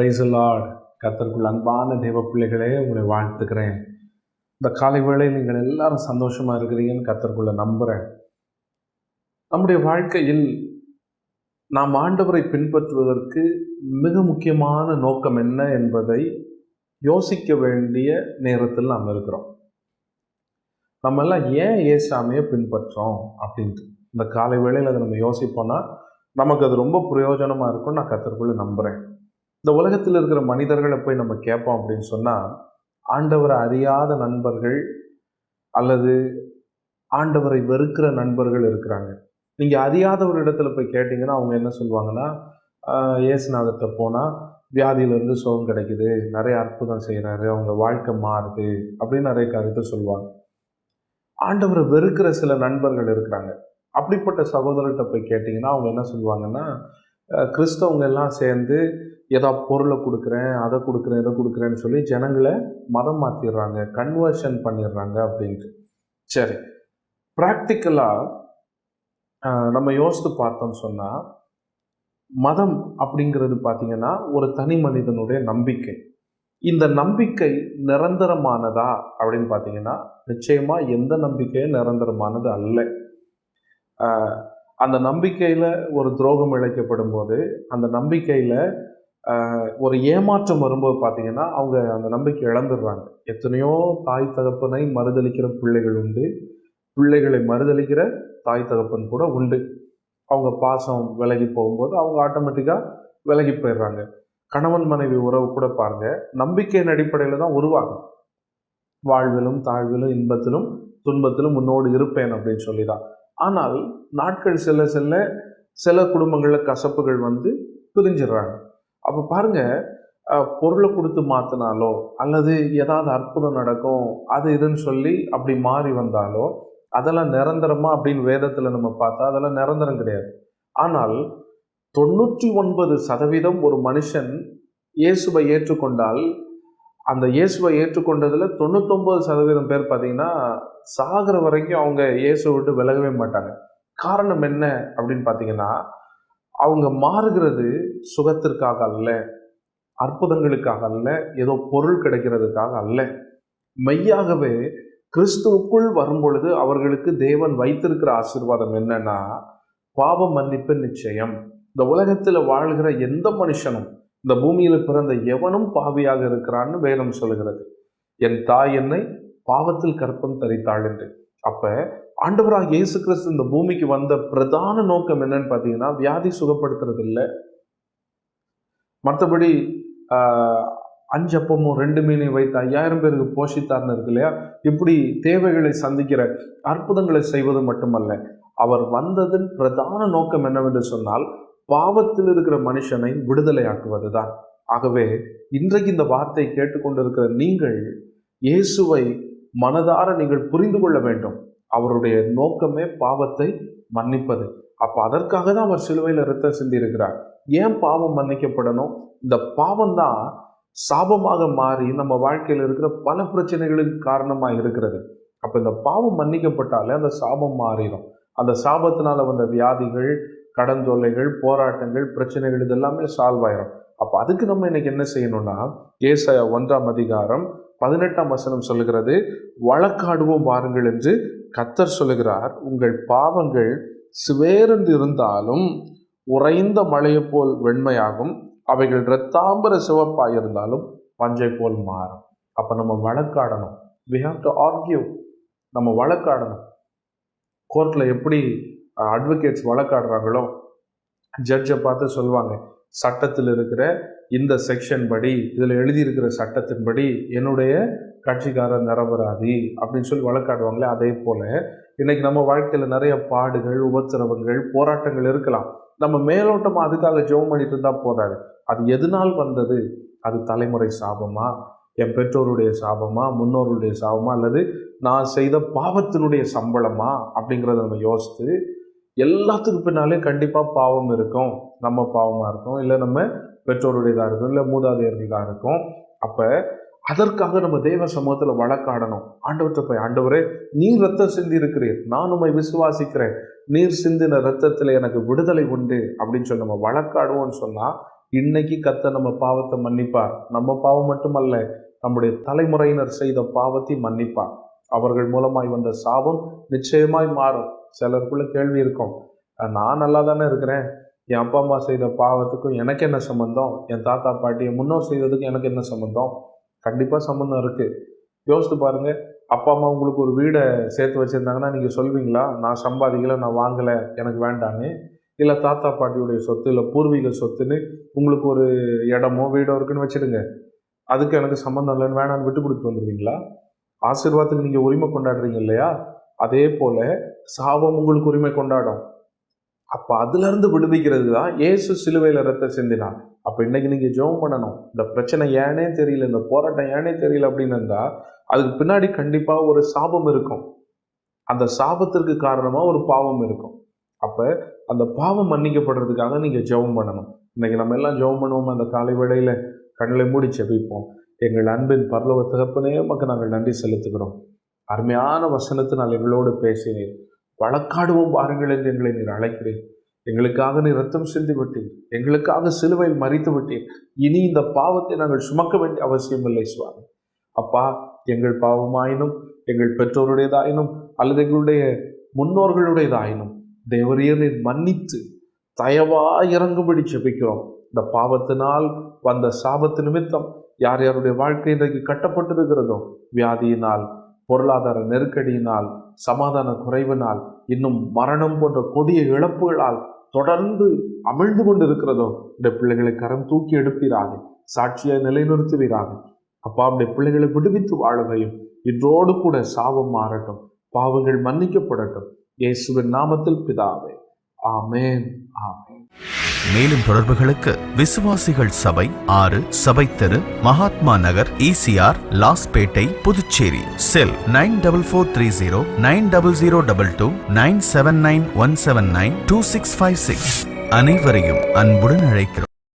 Price Lord கத்தருக்குள் அன்பான தேவ பிள்ளைகளே உங்களை வாழ்த்துக்கிறேன். இந்த காலை வேளையில் நீங்கள் எல்லாரும் சந்தோஷமாக இருக்கிறீங்கன்னு கத்தருக்குள்ள நம்புகிறேன் நம்முடைய வாழ்க்கையில் நாம் ஆண்டவரை பின்பற்றுவதற்கு மிக முக்கியமான நோக்கம் என்ன என்பதை யோசிக்க வேண்டிய நேரத்தில் நாம் இருக்கிறோம். நம்ம எல்லாம் ஏன் ஏசாமையை பின்பற்றோம் அப்படின்ட்டு. இந்த காலை வேளையில் அதை நம்ம யோசிப்போம்னா நமக்கு அது ரொம்ப பிரயோஜனமாக இருக்கும்னு நான் கத்தருக்குள்ளே நம்புகிறேன் இந்த உலகத்தில் இருக்கிற மனிதர்களை போய் நம்ம கேட்போம் அப்படின்னு சொன்னால் ஆண்டவரை அறியாத நண்பர்கள் அல்லது ஆண்டவரை வெறுக்கிற நண்பர்கள் இருக்கிறாங்க. நீங்கள் அறியாத ஒரு இடத்துல போய் கேட்டிங்கன்னா அவங்க என்ன சொல்லுவாங்கன்னா ஏசுநாதர்கிட்ட போனால் வியாதியிலேருந்து சுகம் கிடைக்குது நிறைய அற்புதம் செய்கிறாரு அவங்க வாழ்க்கை மாறுது அப்படின்னு நிறைய கருத்தை சொல்லுவாங்க. ஆண்டவரை வெறுக்கிற சில நண்பர்கள் இருக்கிறாங்க. அப்படிப்பட்ட சகோதரர்கிட்ட போய் கேட்டிங்கன்னா அவங்க என்ன சொல்லுவாங்கன்னா கிறிஸ்தவங்க எல்லாம் சேர்ந்து ஏதோ பொருளை கொடுக்குறேன் அதை கொடுக்குறேன் இதை கொடுக்குறேன்னு சொல்லி ஜனங்களை மதம் மாற்றிடுறாங்க கன்வர்ஷன் பண்ணிடுறாங்க அப்படின்ட்டு. சரி. ப்ராக்டிக்கலாக நம்ம யோசித்து பார்த்தோம்னு சொன்னால் மதம் அப்படிங்கிறது பார்த்திங்கன்னா ஒரு தனி மனிதனுடைய நம்பிக்கை. இந்த நம்பிக்கை நிரந்தரமானதா அப்படின்னு பார்த்தீங்கன்னா நிச்சயமாக எந்த நம்பிக்கையும் நிரந்தரமானது அல்ல. அந்த நம்பிக்கையில் ஒரு துரோகம் இழைக்கப்படும் போது அந்த நம்பிக்கையில் ஒரு ஏமாற்றம் வரும்போது பார்த்தீங்கன்னா அவங்க அந்த நம்பிக்கை இழந்துடுறாங்க. எத்தனையோ தாய் தகப்பனை மறுதளிக்கிற பிள்ளைகள் உண்டு. பிள்ளைகளை மறுதளிக்கிற தாய் தகப்பன் கூட உண்டு. அவங்க பாசம் விலகி போகும்போது அவங்க ஆட்டோமேட்டிக்காக விலகி போயிடுறாங்க. கணவன் மனைவி உறவு கூட பாருங்க நம்பிக்கையின் அடிப்படையில் தான் உருவாகும். வாழ்விலும் தாழ்விலும் இன்பத்திலும் துன்பத்திலும் முன்னோடு இருப்பேன் அப்படின்னு சொல்லி தான் ஆனால் நாட்கள் செல்ல செல்ல சில குடும்பங்களில் கசப்புகள் வந்து பிரிஞ்சிடுறாங்க. அப்போ பாருங்க பொருளை கொடுத்து மாற்றினாலோ அல்லது ஏதாவது அற்புதம் நடக்கும் அது இதுன்னு சொல்லி அப்படி மாறி வந்தாலோ அதெல்லாம் நிரந்தரமாக அப்படின்னு வேதத்தில் நம்ம பார்த்தா அதெல்லாம் நிரந்தரம் கிடையாது. ஆனால் தொண்ணூற்றி ஒன்பது சதவீதம் ஒரு மனுஷன் இயேசுவை ஏற்றுக்கொண்டால் அந்த இயேசுவை ஏற்றுக்கொண்டதில் தொண்ணூத்தொம்பது சதவீதம் பேர் பார்த்தீங்கன்னா சாகிற வரைக்கும் அவங்க இயேசுவை விட்டு விலகவே மாட்டாங்க. காரணம் என்ன அப்படின்னு பார்த்தீங்கன்னா அவங்க மாறுகிறது சுகத்திற்காக அல்ல அற்புதங்களுக்காக அல்ல ஏதோ பொருள் கிடைக்கிறதுக்காக அல்ல. மெய்யாகவே கிறிஸ்துவுக்குள் வரும்பொழுது அவர்களுக்கு தேவன் வைத்திருக்கிற ஆசீர்வாதம் என்னன்னா பாவ மன்னிப்பு நிச்சயம். இந்த உலகத்தில் வாழ்கிற எந்த மனுஷனும் இந்த பூமியில் பிறந்த எவனும் பாவியாக இருக்கிறான்னு வேதம் சொல்கிறது என் தாய் என்னை பாவத்தில் கற்பம் தரித்தாள் என்று. அப்போ ஆண்டவராக இயேசு கிறிஸ்து இந்த பூமிக்கு வந்த பிரதான நோக்கம் என்னன்னு பார்த்தீங்கன்னா வியாதி சுகப்படுத்துறது இல்லை மற்றபடி அஞ்சு அப்பமும் ரெண்டு மீனை வைத்து ஐயாயிரம் பேருக்கு போஷித்தார்னு இருக்கு இல்லையா? இப்படி தேவைகளை சந்திக்கிற அற்புதங்களை செய்வது மட்டுமல்ல. அவர் வந்ததின் பிரதான நோக்கம் என்னவென்று சொன்னால் பாவத்தில் இருக்கிற மனுஷனை விடுதலையாக்குவது தான் ஆகவே இன்றைக்கு இந்த வார்த்தை கேட்டுக்கொண்டிருக்கிற நீங்கள் இயேசுவை மனதார நீங்கள் புரிந்து கொள்ள வேண்டும். அவருடைய நோக்கமே பாவத்தை மன்னிப்பது. அப்போ அதற்காக தான் அவர் சிலுவையில் ரத்தம் சிந்தி இருக்கிறார் ஏன் பாவம் மன்னிக்கப்படணும்? இந்த பாவம் தான் சாபமாக மாறி நம்ம வாழ்க்கையில் இருக்கிற பல பிரச்சனைகளுக்கு காரணமாக இருக்கிறது. அப்போ இந்த பாவம் மன்னிக்கப்பட்டாலே அந்த சாபம் மாறிடும். அந்த சாபத்தினால வந்த வியாதிகள் கடன் தொல்லைகள் போராட்டங்கள் பிரச்சனைகள் இதெல்லாமே சால்வ் ஆயிரும். அப்போ அதுக்கு நம்ம இன்னைக்கு என்ன செய்யணும்னா ஏசாயா ஒன்றாம் அதிகாரம் பதினெட்டாம் வசனம் சொல்லுகிறது வழக்காடுவோம் பாருங்கள் என்று கத்தர் சொல்லுகிறார். உங்கள் பாவங்கள் சிவேர்ந்து இருந்தாலும் உறைந்த மழையை போல் வெண்மையாகும். அவைகள் இரத்தாம்பர சிவப்பாக இருந்தாலும் பஞ்சை போல் மாறும். அப்போ நம்ம வழக்காடணும். வி ஹாவ் டு ஆர்கியூ நம்ம வழக்காடணும். கோர்ட்டில் எப்படி அட்வொகேட்ஸ் வழக்காடுறாங்களோ ஜட்ஜை பார்த்து சொல்லுவாங்க சட்டத்தில் இருக்கிற இந்த செக்ஷன் படி இதில் எழுதியிருக்கிற சட்டத்தின்படி என்னுடைய கட்சிக்காரர் நிரபராதி அப்படின்னு சொல்லி வழக்காடுவாங்களே அதே போல் இன்றைக்கி நம்ம வாழ்க்கையில் நிறைய பாடுகள் உபத்திரவங்கள் போராட்டங்கள் இருக்கலாம். நம்ம மேலோட்டமாக அதுக்காக ஜெபம் பண்ணிட்டு இருந்தால் போதாது. அது எதனால் வந்தது? அது தலைமுறை சாபமா? என் பெற்றோருடைய சாபமா? முன்னோருடைய சாபமா? அல்லது நான் செய்த பாவத்தினுடைய சம்பளமா? அப்படிங்கிறத நம்ம யோசித்து எல்லாத்துக்கு பின்னாலே கண்டிப்பாக பாவம் இருக்கும். நம்ம பாவமாக இருக்கும். இல்லை நம்ம பெற்றோருடையதாக இருக்கும். இல்லை மூதாதையர்களாக இருக்கும். அப்போ அதற்காக நம்ம தெய்வ சமூகத்தில் வழக்காடணும். ஆண்டவற்றை போய் ஆண்டவரே நீர் ரத்தம் சிந்தி இருக்கிறீர். நான் உண்மை விசுவாசிக்கிறேன். நீர் சிந்தின ரத்தத்தில் எனக்கு விடுதலை உண்டு. அப்படின்னு சொல்லி நம்ம வழக்காடுவோம்னு சொன்னால் இன்னைக்கு கத்த நம்ம பாவத்தை மன்னிப்பார். நம்ம பாவம் மட்டுமல்ல நம்முடைய தலைமுறையினர் செய்த பாவத்தை மன்னிப்பார். அவர்கள் மூலமாய் வந்த சாபம் நிச்சயமாய் மாறும். சிலருக்குள்ள கேள்வி இருக்கும். நான் நல்லா தானே இருக்கிறேன். என் அப்பா அம்மா செய்த பாவத்துக்கும் எனக்கு என்ன சம்மந்தம் என் தாத்தா பாட்டி என் முன்னோர் செய்ததுக்கும் எனக்கு என்ன சம்மந்தம் கண்டிப்பாக சம்மந்தம் இருக்குது யோசித்து பாருங்கள் அப்பா அம்மா உங்களுக்கு ஒரு வீடை சேர்த்து வச்சுருந்தாங்கன்னா நீங்கள் சொல்வீங்களா? நான் சம்பாதிக்கல நான் வாங்கலை எனக்கு வேண்டான்னு. இல்லை தாத்தா பாட்டியுடைய சொத்து இல்லை பூர்வீக சொத்துன்னு உங்களுக்கு ஒரு இடமோ வீடோ இருக்குன்னு வச்சிடுங்க. அதுக்கு எனக்கு சம்மந்தம் இல்லைன்னு வேணான்னு விட்டு கொடுத்துட்டு வந்துடுவீங்களா ஆசீர்வாதத்துக்கு நீங்கள் உரிமை கொண்டாடுறீங்க இல்லையா? அதே போல் சாபம் உங்களுக்கு உரிமை கொண்டாடும். அப்போ அதுலேருந்து விடுவிக்கிறது தான் ஏசு சிலுவையில் ரத்த சிந்தினார். அப்போ இன்றைக்கி நீங்கள் ஜெபம் பண்ணணும். இந்த பிரச்சனை ஏனே தெரியல இந்த போராட்டம் ஏனே தெரியல அப்படின்னு இருந்தால் அதுக்கு பின்னாடி கண்டிப்பாக ஒரு சாபம் இருக்கும். அந்த சாபத்திற்கு காரணமாக ஒரு பாவம் இருக்கும். அப்போ அந்த பாவம் மன்னிக்கப்படுறதுக்காக நீங்கள் ஜெபம் பண்ணணும். இன்றைக்கி நம்ம எல்லாம் ஜெபம் பண்ணுவோம்? அந்த காலை வேளையில் கண்களை மூடி செபிப்போம் எங்கள் அன்பின் பரலோக தகப்பனே மக்கள் நாங்கள் நன்றி செலுத்துகிறோம். அருமையான வசனத்தினால் எங்களோடு பேசினீர். வழக்காடுவோம் பாருங்கள் என்று எங்களை நீர் அழைக்கிறேன் எங்களுக்காக நீ ரத்தம் சிந்தி விட்டீர். எங்களுக்காக சிலுவையில் மறித்து விட்டீர். இனி இந்த பாவத்தை நாங்கள் சுமக்க வேண்டிய அவசியம் இல்லை சுவாமி. அப்பா எங்கள் பாவமாயினும் எங்கள் பெற்றோருடையதாயினும் அல்லது எங்களுடைய முன்னோர்களுடையதாயினும் தேவரியரை மன்னித்து தயவா இறங்கும்படி செபிக்கிறோம் இந்த பாவத்தினால் வந்த சாபத்து நிமித்தம் யார் யாருடைய வாழ்க்கை இன்றைக்கு கட்டப்பட்டிருக்கிறதோ வியாதியினால் பொருளாதார நெருக்கடியினால் சமாதான குறைவினால் இன்னும் மரணம் போன்ற கொடிய இழப்புகளால் தொடர்ந்து அமிழ்ந்து கொண்டிருக்கிறதோ இந்த பிள்ளைகளை கரம் தூக்கி எடுப்பீராக சாட்சியாய் நிலைநிறுத்துவீராக. அப்பா அவருடைய பிள்ளைகளை விடுவித்து வாழவையும் இன்றோடு கூட சாபம் மாறட்டும் பாவங்கள் மன்னிக்கப்படட்டும். இயேசுவின் நாமத்தில் பிதாவே. ஆமேன் ஆமேன். மேலும் தொடர்புகளுக்கு விசுவாசிகள் சபை ஆறு சபை தெரு Mahatma Nagar ECR Lawspet Puducherry. Cell nine double four three zero nine double zero double two nine seven nine one seven nine two six five six. அனைவரையும் அன்புடன் அழைக்கிறோம்.